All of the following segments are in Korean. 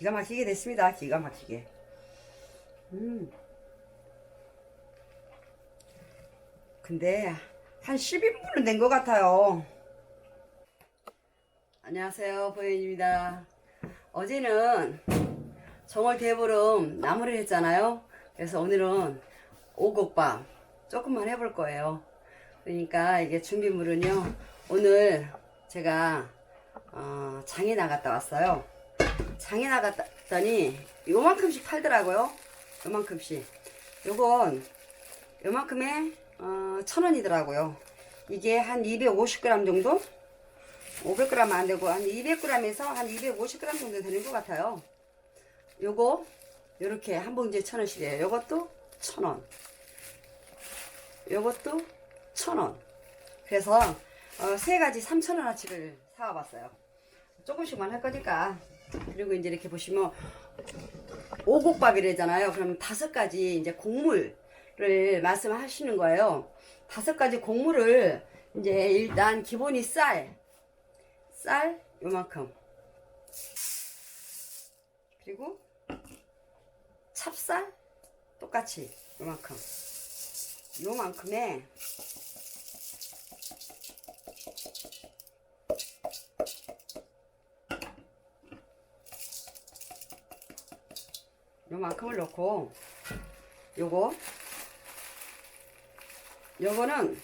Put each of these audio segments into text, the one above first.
기가 막히게 됐습니다. 기가 막히게. 음. 근데 한 10인분은 된 것 같아요. 안녕하세요. 보현입니다. 어제는 정월 대보름 나물을 했잖아요. 그래서 오늘은 오곡밥 조금만 해볼 거예요. 그러니까 이게 준비물은요. 오늘 제가 어, 장에 나갔다 왔어요. 장에 나갔더니 요만큼씩 팔더라고요. 요만큼씩. 요건 요만큼에 어, 천 원이더라고요. 이게 한 250g 정도? 500g 안 되고 한 200g에서 한 250g 정도 되는 것 같아요. 요거 요렇게 한 봉지에 천 원씩이에요. 요것도 천 원. 요것도 천 원. 그래서 어, 세 가지 3천 원어치를 사와봤어요. 조금씩만 할 거니까. 그리고 이제 이렇게 보시면 오곡밥이래잖아요. 그럼 다섯 가지 이제 곡물을 말씀하시는 거예요. 다섯 가지 곡물을 이제 일단 기본이 쌀, 쌀 요만큼. 그리고 찹쌀 똑같이 요만큼. 요만큼에 요만큼을 넣고 요거. 요거는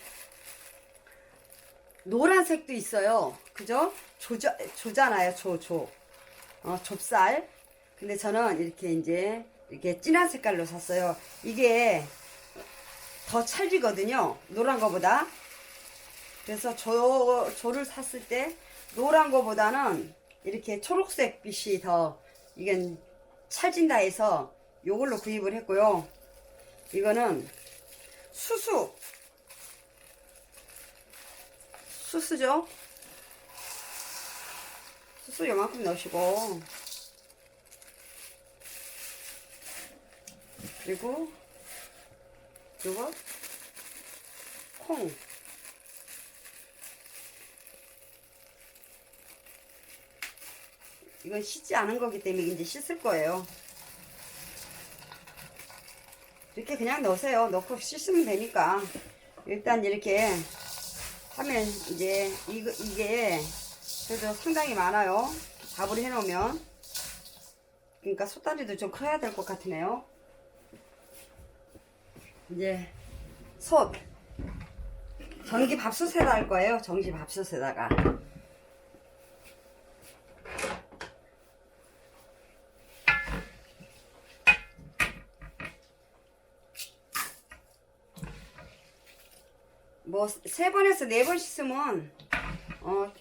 노란색도 있어요. 그죠? 조자, 조잖아요 조조. 어, 좁쌀. 근데 저는 이렇게 이제 이렇게 진한 색깔로 샀어요. 이게 더 찰지거든요 노란 거보다. 그래서 조, 조를 샀을 때 노란 거보다는 이렇게 초록색 빛이 더 이건 찰진다 해서 요걸로 구입을 했고요. 이거는 수수. 수수죠? 수수 요만큼 넣으시고 그리고 요거 콩 이건 씻지 않은 거기 때문에 이제 씻을 거예요. 이렇게 그냥 넣으세요. 넣고 씻으면 되니까. 일단 이렇게 하면 이제 이거, 이게 그래도 상당히 많아요. 밥을 해놓으면. 그러니까 솥다리도 좀 커야 될 것 같으네요. 이제 솥. 전기 밥솥에다 할 거예요. 전기 밥솥에다가. 뭐 세 번에서 네 번 씻으면 어,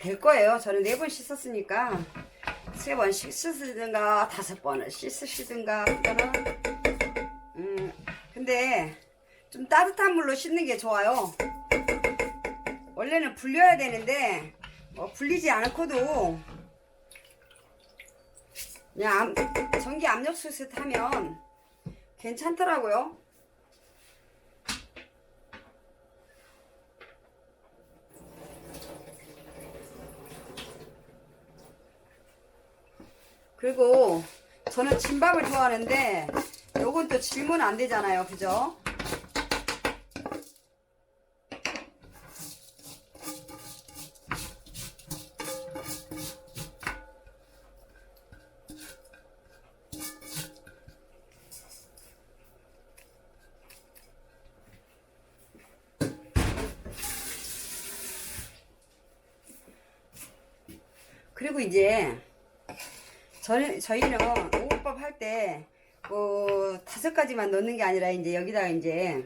될 거예요. 저는 네 번 씻었으니까 세 번 씻으시든가 다섯 번을 씻으시든가 그거는 음 근데 좀 따뜻한 물로 씻는 게 좋아요. 원래는 불려야 되는데 뭐 불리지 않고도 그냥 압- 전기 압력솥에 타면 괜찮더라고요. 그리고 저는 진밥을 좋아하는데 요건 또 질문 안 되잖아요. 그죠? 그리고 이제 저희, 저희는 오곡밥 할 때, 뭐, 다섯 가지만 넣는 게 아니라, 이제 여기다가 이제,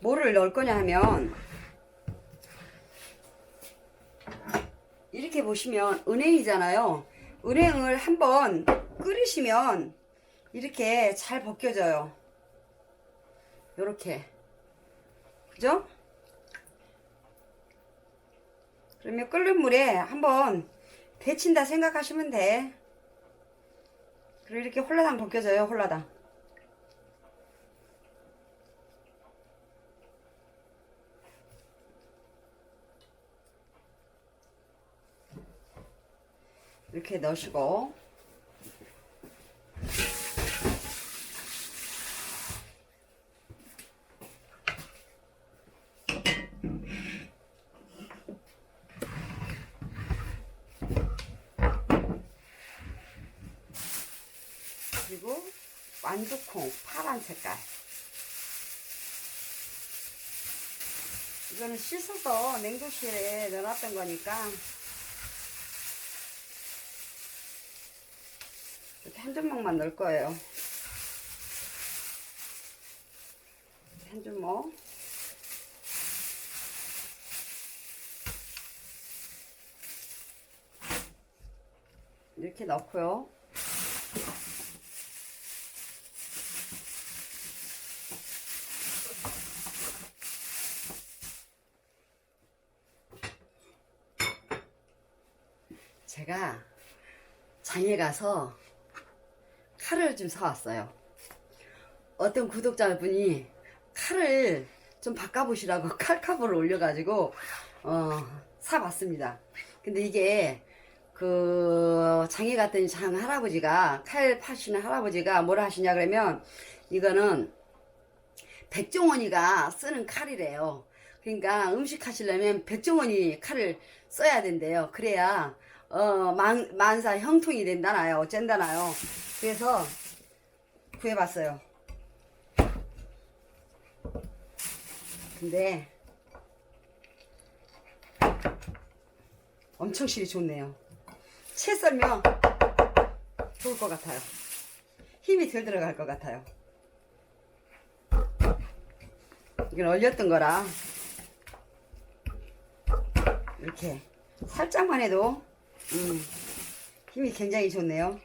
뭐를 넣을 거냐 하면, 이렇게 보시면, 은행이잖아요. 은행을 한번 끓이시면, 이렇게 잘 벗겨져요. 요렇게. 그죠? 그러면 끓는 물에 한번 데친다 생각하시면 돼. 그리고 이렇게 홀라당 벗겨져요, 홀라당. 이렇게 넣으시고 완두콩 파란 색깔. 이거는 씻어서 냉동실에 넣어놨던 거니까 이렇게 한 주먹만 넣을 거예요. 한 주먹 이렇게 넣고요 제가 장에 가서 칼을 좀 사왔어요. 어떤 구독자분이 칼을 좀 바꿔보시라고 칼값을 올려가지고 어, 사봤습니다. 근데 이게 그 장에 갔더니 장 할아버지가 칼 파시는 할아버지가 뭐라 하시냐 그러면 이거는 백종원이가 쓰는 칼이래요. 그러니까 음식 하시려면 백종원이 칼을 써야 된대요. 그래야 어, 만, 만사 형통이 된다나요. 어쩐다나요. 그래서 구해봤어요. 근데 엄청 실이 좋네요. 채 썰면 좋을 것 같아요. 힘이 덜 들어갈 것 같아요. 이건 얼렸던 거라 이렇게 살짝만 해도 음, 힘이 굉장히 좋네요.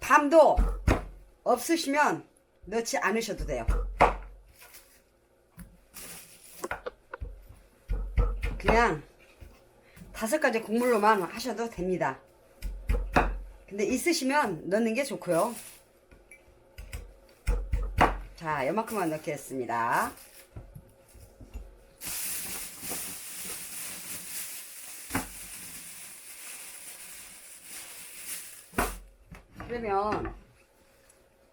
밤도 없으시면 넣지 않으셔도 돼요. 그냥 다섯 가지 국물로만 하셔도 됩니다. 근데 있으시면 넣는 게 좋고요. 자, 요만큼만 넣겠습니다. 그러면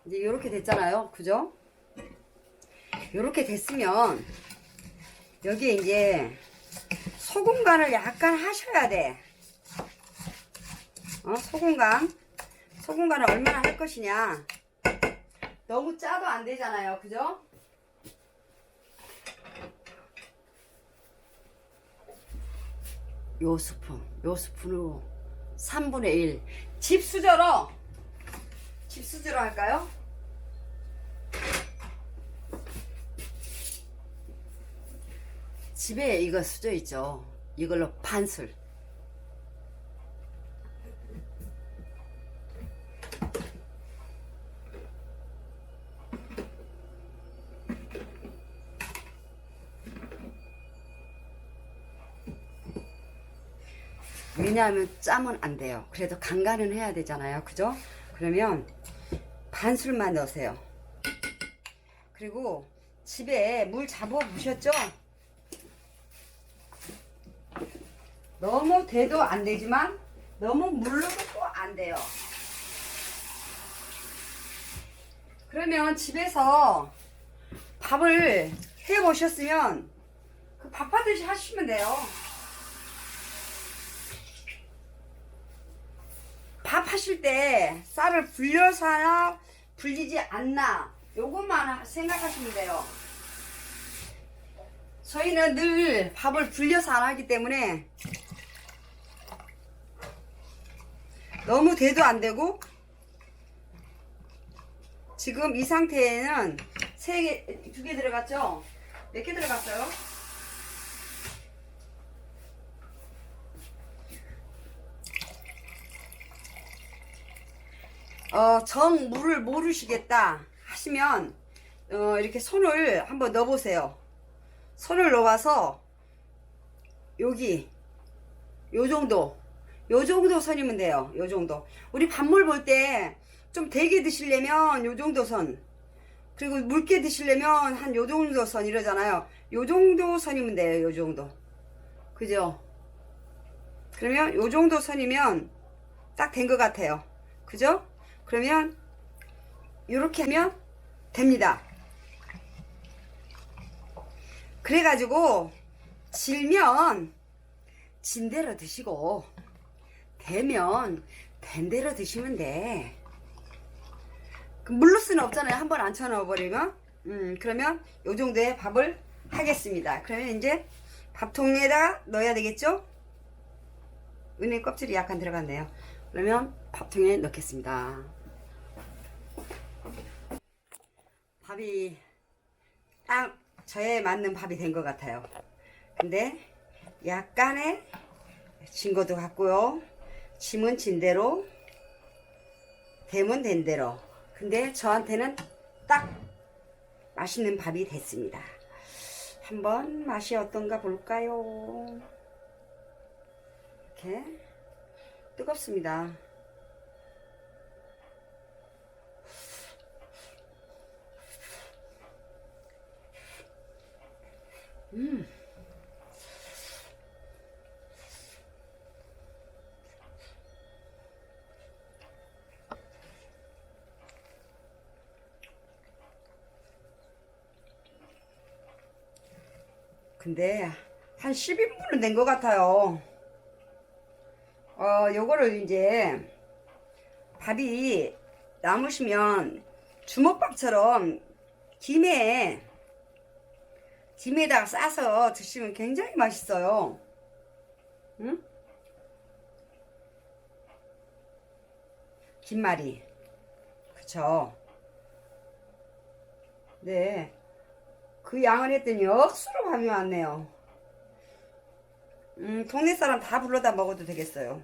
이제 이렇게 됐잖아요. 그죠? 이렇게 됐으면 여기에 이제 소금 간을 약간 하셔야 돼. 어, 소금 간. 소금 간을 얼마나 할 것이냐. 너무 짜도 안 되잖아요. 그죠? 요 스푼, 요 스푼으로 3분의 1. 집 수저로, 집 수저로 할까요? 집에 이거 수저 있죠. 이걸로 반술. 왜냐하면 짜면 안 돼요. 그래도 간간은 해야 되잖아요. 그죠? 그러면 반술만 넣으세요. 그리고 집에 물 잡아 보셨죠? 너무 돼도 안 되지만 너무 물러도 또 안 돼요. 그러면 집에서 밥을 해 보셨으면 그 밥하듯이 하시면 돼요. 밥 하실 때 쌀을 불려서 하나 불리지 않나 요것만 생각하시면 돼요. 저희는 늘 밥을 불려서 안 하기 때문에 너무 돼도 안 되고 지금 이 상태에는 세 개, 두 개 들어갔죠? 몇 개 들어갔어요? 어, 정 물을 모르시겠다 하시면 어, 이렇게 손을 한번 넣어보세요. 손을 넣어서 여기 요 정도 요 정도 선이면 돼요. 요 정도. 우리 밥물 볼 때 좀 되게 드시려면 요 정도 선. 그리고 묽게 드시려면 한 요 정도 선 이러잖아요. 요 정도 선이면 돼요. 요 정도. 그죠? 그러면 요 정도 선이면 딱 된 것 같아요. 그죠? 그러면 이렇게 하면 됩니다. 그래가지고 질면 진 대로 드시고 되면 된 대로 드시면 돼. 그 물로 수는 없잖아요. 한 번 안 쳐넣어버리면. 음, 그러면 요 정도의 밥을 하겠습니다. 그러면 이제 밥통에다가 넣어야 되겠죠? 은행 껍질이 약간 들어갔네요. 그러면 밥통에 넣겠습니다. 밥이 딱 저에 맞는 밥이 된 것 같아요. 근데 약간의 진 것도 같고요. 짐은 진 대로, 되면 된 대로. 근데 저한테는 딱 맛있는 밥이 됐습니다. 한번 맛이 어떤가 볼까요? 이렇게 뜨겁습니다. 근데 한 10인분은 된 것 같아요. 어, 요거를 이제 밥이 남으시면 주먹밥처럼 김에 김에다가 싸서 드시면 굉장히 맛있어요. 응? 김말이. 그쵸. 네. 그 양을 했더니 억수로 밤이 왔네요. 음, 동네 사람 다 불러다 먹어도 되겠어요.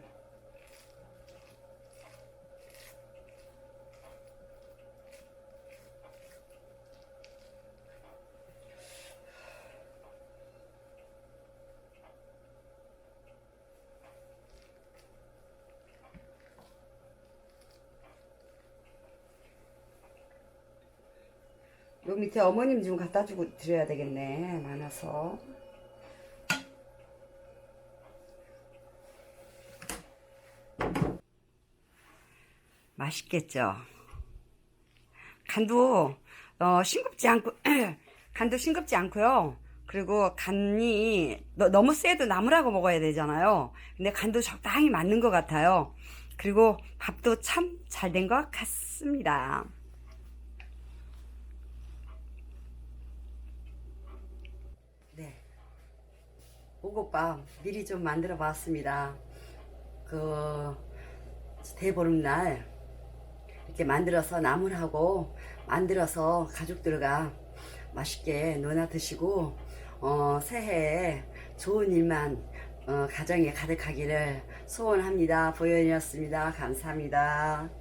밑에 어머님 좀 갖다 주고 드려야 되겠네. 많아서. 맛있겠죠? 간도 어, 싱겁지 않고 간도 싱겁지 않고요. 그리고 간이 너, 너무 세도 나물하고 먹어야 되잖아요. 근데 간도 적당히 맞는 것 같아요. 그리고 밥도 참 잘 된 것 같습니다. 오곡밥 미리 좀 만들어 봤습니다. 그 대보름날 이렇게 만들어서 나물하고 만들어서 가족들과 맛있게 논아 드시고 어, 새해에 좋은 일만 어, 가정에 가득하기를 소원합니다. 보현이었습니다. 감사합니다.